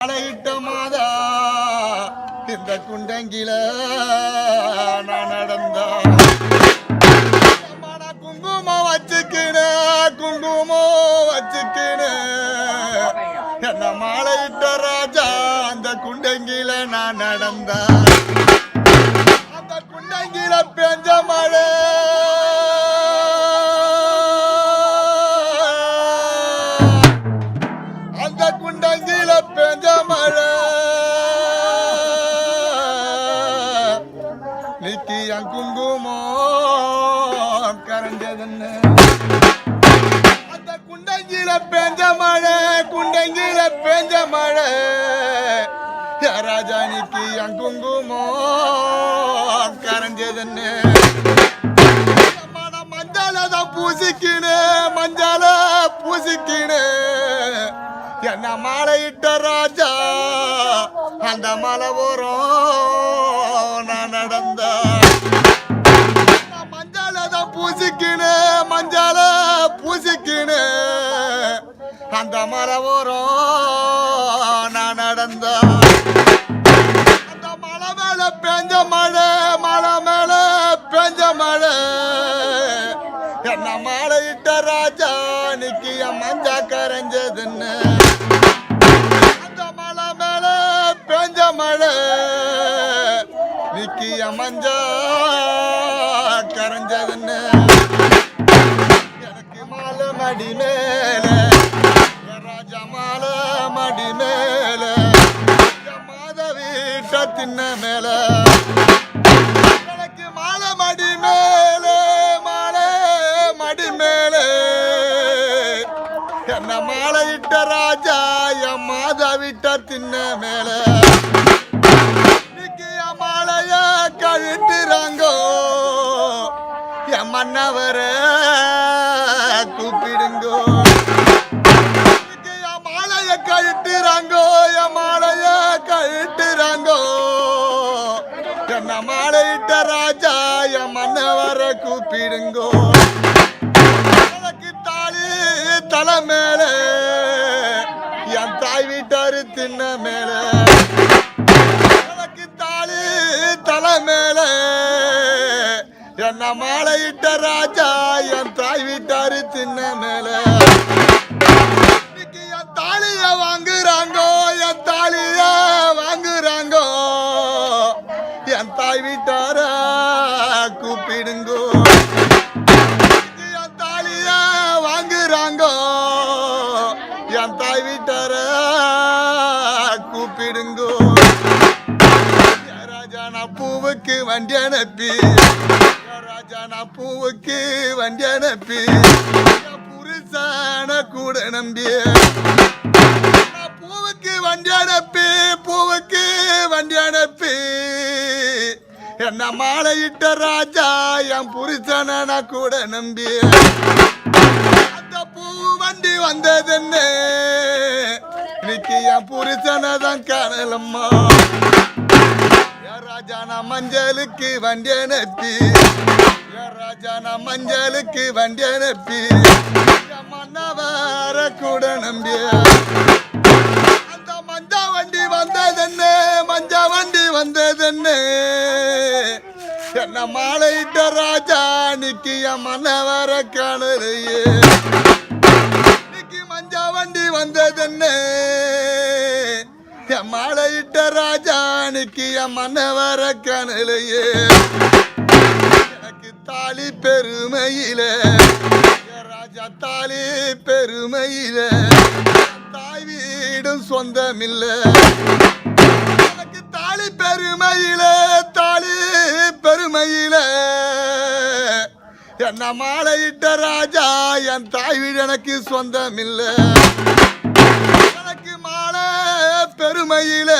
மலையிட்ட மாதா இந்த குண்டங்கில நான் நடந்தா. மன குங்குமம் வச்சுக்கின குங்குமம் வச்சுக்கின. என்ன மாலையிட்ட ராஜா அந்த குண்டங்கில நான் நடந்தா. குங்குமம் கரைஞ்சதுன்னு. அந்த குண்டங்கில பெஞ்ச மழை குண்டங்கில பெஞ்ச மழை. ராஜானிக்கு ராஜா என் குங்குமம் கரைஞ்சதுன்னு. மன மஞ்சால தான் பூசிக்கினு மஞ்சால பூசிக்கினு. என்ன மாலையிட்ட ராஜா அந்த மலை ஓரம். மரவரோ நான் நடந்த அந்த மலை மேல பெஞ்ச மழை மலை மேல பெஞ்ச மழை. என்ன மாலையிட்ட ராஜா நிக்கி என் மஞ்சா கரைஞ்சதுன்னு. அந்த மலை மேல பெஞ்ச மழை நிக்கி என் மஞ்சா கரைஞ்சதுன்னு. எனக்கு மாலை மடி மேலே மாலை மடி மேல. என் மாதவீட்ட தின்ன மேல. எனக்கு மாலை மடி மேலே மாலை மடி மேலே. என்ன மாலையிட்ட ராஜா என் மாதவிட்ட தின்ன மேல. இன்னைக்கு என் மாலைய கழுத்துறாங்கோ. என் மன்னவரே என்ன மாலையிட்ட ராஜா என் மன்னவர கூப்பிடுங்கோ. எனக்கு தாலி தலை மேல என் தாய் வீட்டாரு தின்ன மேல. எனக்கு தாலி தலை மேல என்ன மாலையிட்ட ராஜா என் தாய் வீட்டாரு தின்ன மேல. என் தாலிய வாங்குறாங்கோ என் தாலிய வாங்குறாங்கோ. என் தாய் வீட்டாரா? கூப்பிடுங்கோ. என் தாலியா வாங்குறாங்கோ. என் தாய் வீட்டாரா? கூப்பிடுங்கோ. யா ராஜா நான் பூவுக்கு வண்டி அனுப்பி. யா ராஜா நான் பூவுக்கு வண்டி அனுப்பி. என் புருஷான கூட நம்பி. பூவுக்கு வண்டி அனுப்பி பூவுக்கு வண்டி அனுப்பி. என்ன மாலையிட்ட ராஜா என் புரிசன நான் கூட நம்பி. அந்த பூ வண்டி வந்ததுன்னு இன்னைக்கு என் புருஷனை தான் காணலம்மா. ராஜா நான் மஞ்சளுக்கு வண்டி அனுப்பி யா ராஜா நான் மஞ்சளுக்கு வண்டி அனுப்பி என் மன்னவர கூட நம்பி. அந்த மஞ்சா வண்டி வந்ததென்ன மஞ்சா வண்டி வந்ததென்ன என்ன மாலையிட்ட ராஜா நிக்கி என் மன்னவர காணலையே நிக்கி மஞ்சா வண்டி வந்ததென்ன? என் மாலையிட்ட ராஜா நிக்கி என் மன்னவர காணலையே எனக்கு தாலி பெருமையில ராஜா தாலி பெருமையில தாய் வீடும் சொந்தமில்லை. எனக்கு தாலி பெருமையில தாலி பெருமையில. என்ன மாலையிட்ட ராஜா என் தாய் வீடு எனக்கு சொந்தமில்ல. எனக்கு மாலை பெருமையில.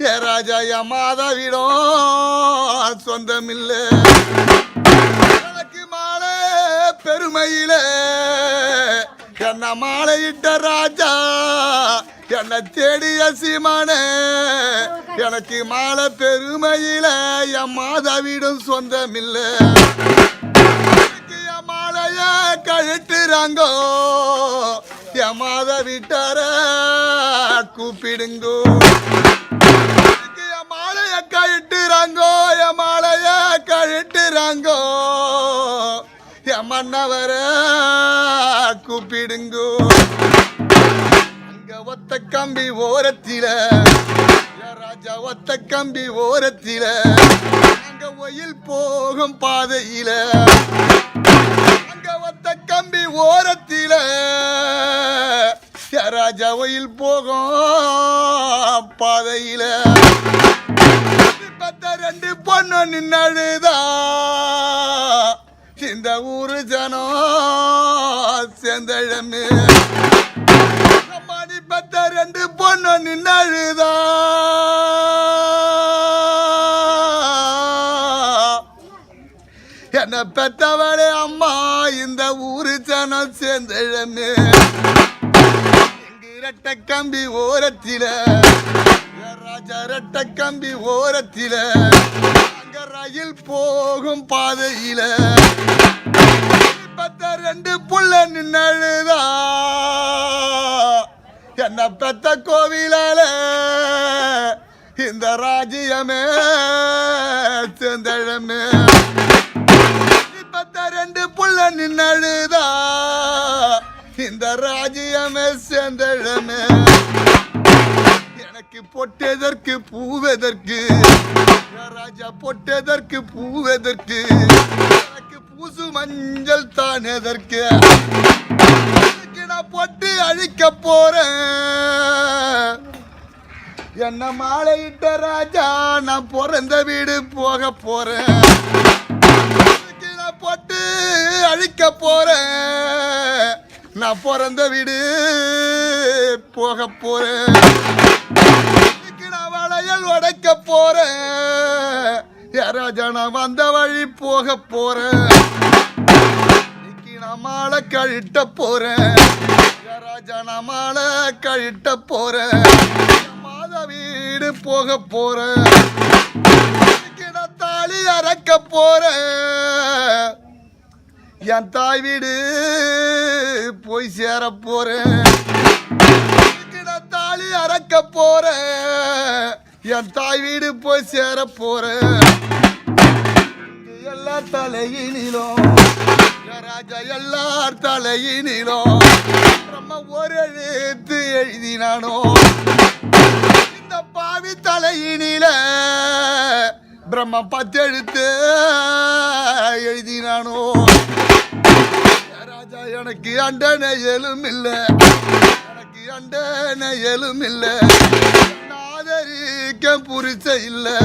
ஏ ராஜா என் மாதா வீடும் சொந்தமில்ல. எனக்கு மாலை பெருமையில. என்ன மாலையிட்ட ராஜா. என்னை தேடிய சீமானே எனக்கு மாலை பெருமையில என் மாதாவிடும் சொந்தமில்ல. என் மாலைய கழட்டுறாங்கோ. என் என் மாத கூப்பிடுங்கோ. என் மாலைய கழட்டுறாங்கோ. என் கூப்பிடுங்கோ. அங்க ஒத்த கம்பி ஓரத்தில ராஜா ஒத்த கம்பி ஓரத்தில அங்க ஒயில் போகும் பாதையில. அங்க ஒத்த கம்பி ஓரத்தில ராஜா ஒயில் போகும் பாதையில. பத்த ரெண்டு பொண்ணு நின்னழுதா? இந்த ஊரு ஜனம் செந்தழமே. மணி பத்த ரெண்டு பொண்ணு நின்னழுதா? என்ன பெத்தவளே அம்மா இந்த ஊரு ஜனம் சேர்ந்தழமே இரட்ட கம்பி ஓரத்தில என் ராஜா இரட்ட கம்பி ஓரத்தில அங்க ரயில் போகும் பாதையில. ரெண்டு புள்ள நின்னழுதா? என்ன பெத்த கோவிலால? இந்த ராஜ்யமே செந்தழமே. பத்த ரெண்டு புள்ள நின்னழுதா? இந்த ராஜ்யமே செந்தழமே. எனக்கு பொட்டெதற்கு பூவெதற்கு. ராஜா பொட்டெதற்கு பூவெதற்கு. புசு மஞ்சள் தான் எதற்கு? நான் போட்டு அழிக்க போறேன். என்ன மாலையிட்ட ராஜா நான் பிறந்த வீடு போக போறேன். இதுக்கு நான் அழிக்க போறேன். நான் பிறந்த வீடு போக போறேன். நான் வளையல் உடைக்க போறேன். ராஜா நான் வந்த வழி போக போறேன் இன்னைக்கு நான் மாலை கழிட்ட போறேன் ராஜா நான் மாலை கழிட்ட போறேன் மாதா மாத வீடு போக போறேன் நான் தாலி அறக்க போறேன் என் தாய் வீடு போய் சேர போறேன் தாலி அறக்க போறேன் என் தாய் வீடு போய் சேர போறேன் எல்லார் தலையினிலும் ராஜா எல்லார் தலையினிலும் நம்ம ஒரு எழுத்து எழுதினானோ. இந்த பாவி தலையினில பிரம்ம பத்தெழுத்து எழுதினானோ. ராஜா எனக்கு அண்டனை எழும் இல்ல. எனக்கு அண்டனை எழும் இல்ல. ஆதரிக்க புரிச்ச இல்லை.